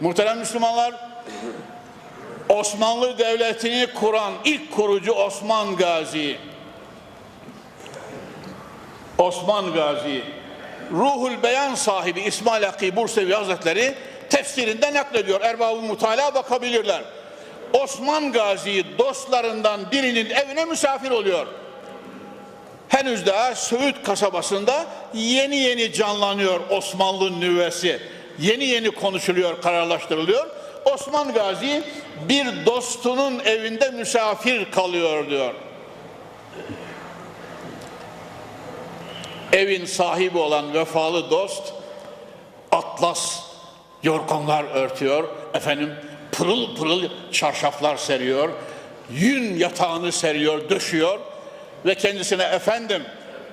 Muhterem Müslümanlar, Osmanlı Devleti'ni kuran ilk kurucu Osman Gazi. Osman Gazi. Ruhul Beyan sahibi İsmail Hakkı Bursevi Hazretleri tefsirinde naklediyor. Erbab-ı Mutala bakabilirler. Osman Gazi dostlarından birinin evine misafir oluyor. Henüz daha Söğüt kasabasında yeni yeni canlanıyor Osmanlı nüvesi. Yeni yeni konuşuluyor, kararlaştırılıyor. Osman Gazi bir dostunun evinde misafir kalıyor diyor. Evin sahibi olan vefalı dost atlas yorganlar örtüyor. Efendim pırıl pırıl çarşaflar seriyor. Yün yatağını seriyor, döşüyor ve kendisine efendim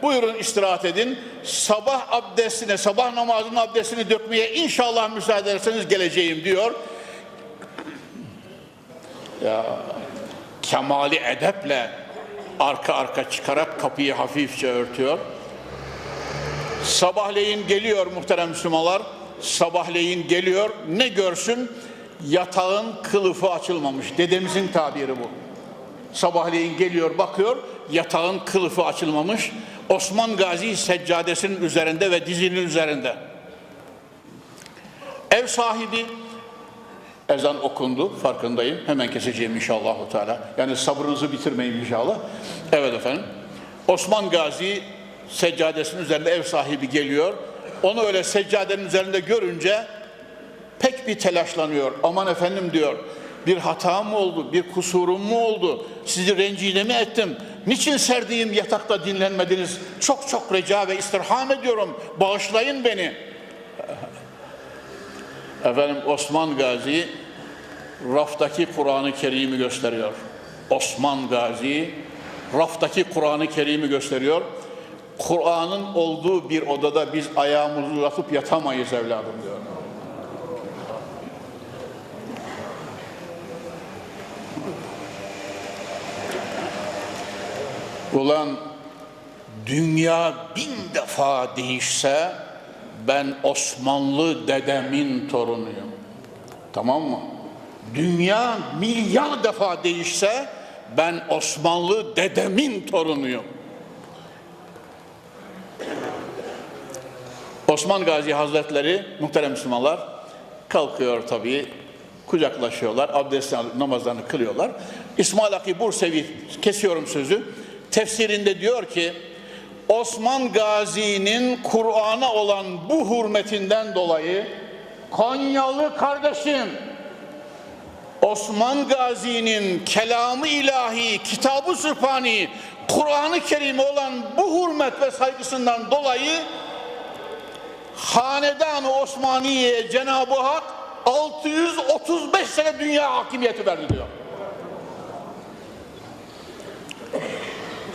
buyurun istirahat edin. Sabah abdestine, sabah namazının abdestini dökmeye inşallah müsaade ederseniz geleceğim diyor. Ya kemali edeple arka arka çıkarak kapıyı hafifçe örtüyor. Sabahleyin geliyor muhterem Müslümanlar. Sabahleyin geliyor. Ne görsün? Yatağın kılıfı açılmamış. Dedemizin tabiri bu. Sabahleyin geliyor bakıyor. Yatağın kılıfı açılmamış. Osman Gazi seccadesinin üzerinde ve dizinin üzerinde. Ev sahibi ezan okundu farkındayım. Hemen keseceğim inşallah Teala. Yani sabrınızı bitirmeyin inşallah. Evet efendim. Osman Gazi seccadesinin üzerinde ev sahibi geliyor. Onu öyle seccadenin üzerinde görünce pek bir telaşlanıyor. Aman efendim diyor. Bir hatam mı oldu? Bir kusurum mu oldu? Sizi rencide mi ettim? Niçin serdiğim yatakta dinlenmediniz? Çok çok rica ve istirham ediyorum. Bağışlayın beni. Efendim Osman Gazi raftaki Kur'an-ı Kerim'i gösteriyor. Osman Gazi raftaki Kur'an-ı Kerim'i gösteriyor. Kur'an'ın olduğu bir odada biz ayağımızı uzatıp yatamayız evladım diyor. Ulan dünya bin defa değişse ben Osmanlı dedemin torunuyum. Tamam mı? Dünya milyar defa değişse ben Osmanlı dedemin torunuyum. Osman Gazi Hazretleri muhterem Müslümanlar kalkıyor tabii kucaklaşıyorlar, abdest namazlarını kılıyorlar. İsmail Hakkı Bursevi kesiyorum sözü. Tefsirinde diyor ki Osman Gazi'nin Kur'an'a olan bu hürmetinden dolayı Konyalı kardeşim Osman Gazi'nin kelamı ilahi, kitabı sübhani, Kur'an-ı Kerim'e olan bu hürmet ve saygısından dolayı Hanedan-ı Osmaniye'ye Cenab-ı Hak 635 sene dünya hakimiyeti verdi diyor.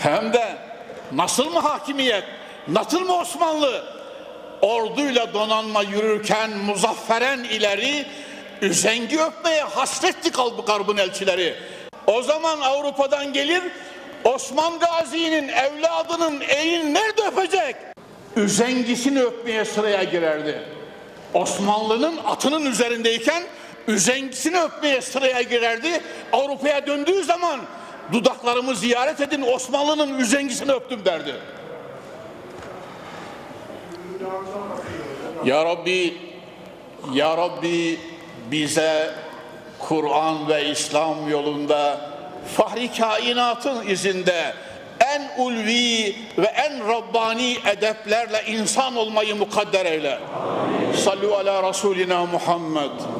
Hem de nasıl mı hakimiyet, nasıl mı Osmanlı? Orduyla donanma yürürken muzafferen ileri üzengi öpmeye hasretti kalbi garbın elçileri. O zaman Avrupa'dan gelir Osman Gazi'nin evladının elini nerede öpecek? Üzengisini öpmeye sıraya girerdi. Osmanlı'nın atının üzerindeyken üzengisini öpmeye sıraya girerdi. Avrupa'ya döndüğü zaman dudaklarımı ziyaret edin Osmanlı'nın üzengisini öptüm derdi. Ya Rabbi, Ya Rabbi bize Kur'an ve İslam yolunda fahri kainatın izinde en ulvi ve en Rabbani edeplerle insan olmayı mukadder eyle. Sallu ala Resulina Muhammed.